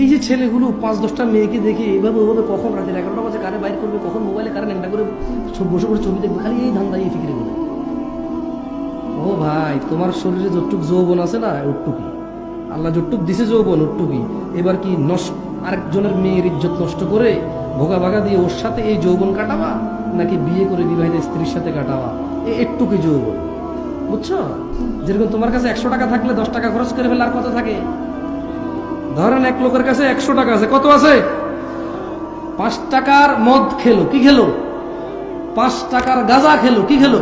এই যে ছেলেগুলো পাঁচ দশটা মেয়েকে দেখে এইভাবে ওভাবে কখন রাতের এগারোটা বাজে কারে বাইর করবে, কখন মোবাইলে কারে ন্যাংটা করে বসে বসে ছবি দেখবে, খালি এই ধান্দা এই ফিকিরে করে ও ভাই, তোমার শরীরে যতটুক যৌবন আছে না, ওটুকুই। আল্লাহ যতটুক দিছে যৌবন, ওটুকুই। এবার কি নষ্ট আরেকজনের মেয়ের ইজ্জত নষ্ট করে ভোগা ভাগা দিয়ে ওর সাথে এই যৌবন কাটাবা, নাকি বিয়ে করে বিবাহিত স্ত্রীর সাথে কাটাবা? এই একটুকুই যৌবন। বুঝছ? যেরকম তোমার কাছে একশো টাকা থাকলে দশ টাকা খরচ করে ফেলে আর কত থাকে? ধরেন এক লোকের কাছে একশো টাকা আছে, কত আছে? পাঁচ টাকার মদ খেলো, কি খেলো? পাঁচ টাকার গাঁজা খেলো, কি খেলো?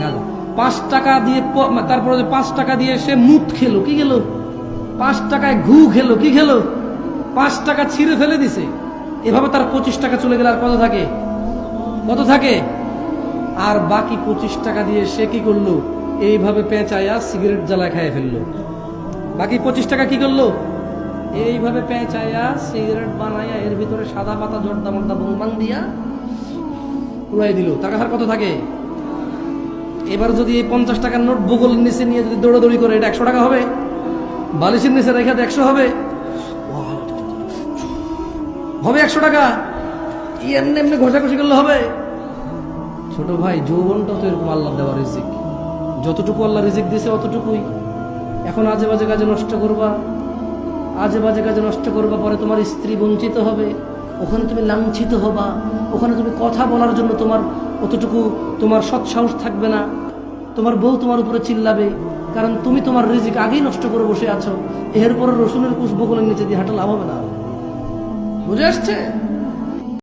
গাঁজা। পাঁচ টাকা দিয়ে তারপরে পাঁচ টাকা দিয়ে সে মুত খেলো, কি খেলো? পাঁচ টাকায় ঘু খেলো, কি খেলো? পাঁচ টাকা ছিঁড়ে ফেলে দিছে। এভাবে তার পঁচিশ টাকা চলে গেলে আর কত থাকে? কত থাকে? আর বাকি পঁচিশ টাকা দিয়ে সে কি করল? এইভাবে পেঁচায়া সিগারেট জ্বালায় খাইয়ে ফেলল। বাকি পঁচিশ টাকা কি করল? এইভাবে পেঁচায়া সিগারেট বানাইয়া এর ভিতরে সাদা পাতা, জর্দা মর্দা বংবাং দিয়া উড়াই দিল। টাকা হার কত থাকে? এবার যদি এই পঞ্চাশ টাকার নোট বগল নিচে নিয়ে যদি দৌড়াদৌড়ি করে, এটা একশো টাকা হবে? বালিশের নিচে রেখে একশো হবে? হবে একশো টাকা? এমনি এমনি ঘষাঘষি করলে হবে? ছোট ভাই যৌবনটা তো এরকম আল্লাহ দেওয়া রিজিক। যতটুকু আল্লাহ রিজিক দিয়েছে অতটুকুই। এখন আজে বাজে কাজে নষ্ট করবা। আজে বাজে কাজে নষ্ট করবা, পরে তোমার স্ত্রী বঞ্চিত হবে। ওখানে তুমি লাঞ্ছিত হবা। ওখানে তুমি কথা বলার জন্য তোমার অতটুকু তোমার সৎসাহস থাকবে না। তোমার বউ তোমার উপরে চিল্লাবে। কারণ তুমি তোমার রিজিক আগেই নষ্ট করে বসে আছো। এরপরে রসুনের কুশ বকুলের নিচে দিয়ে হাঁটা লাভ হবে না। বুঝে আসছে?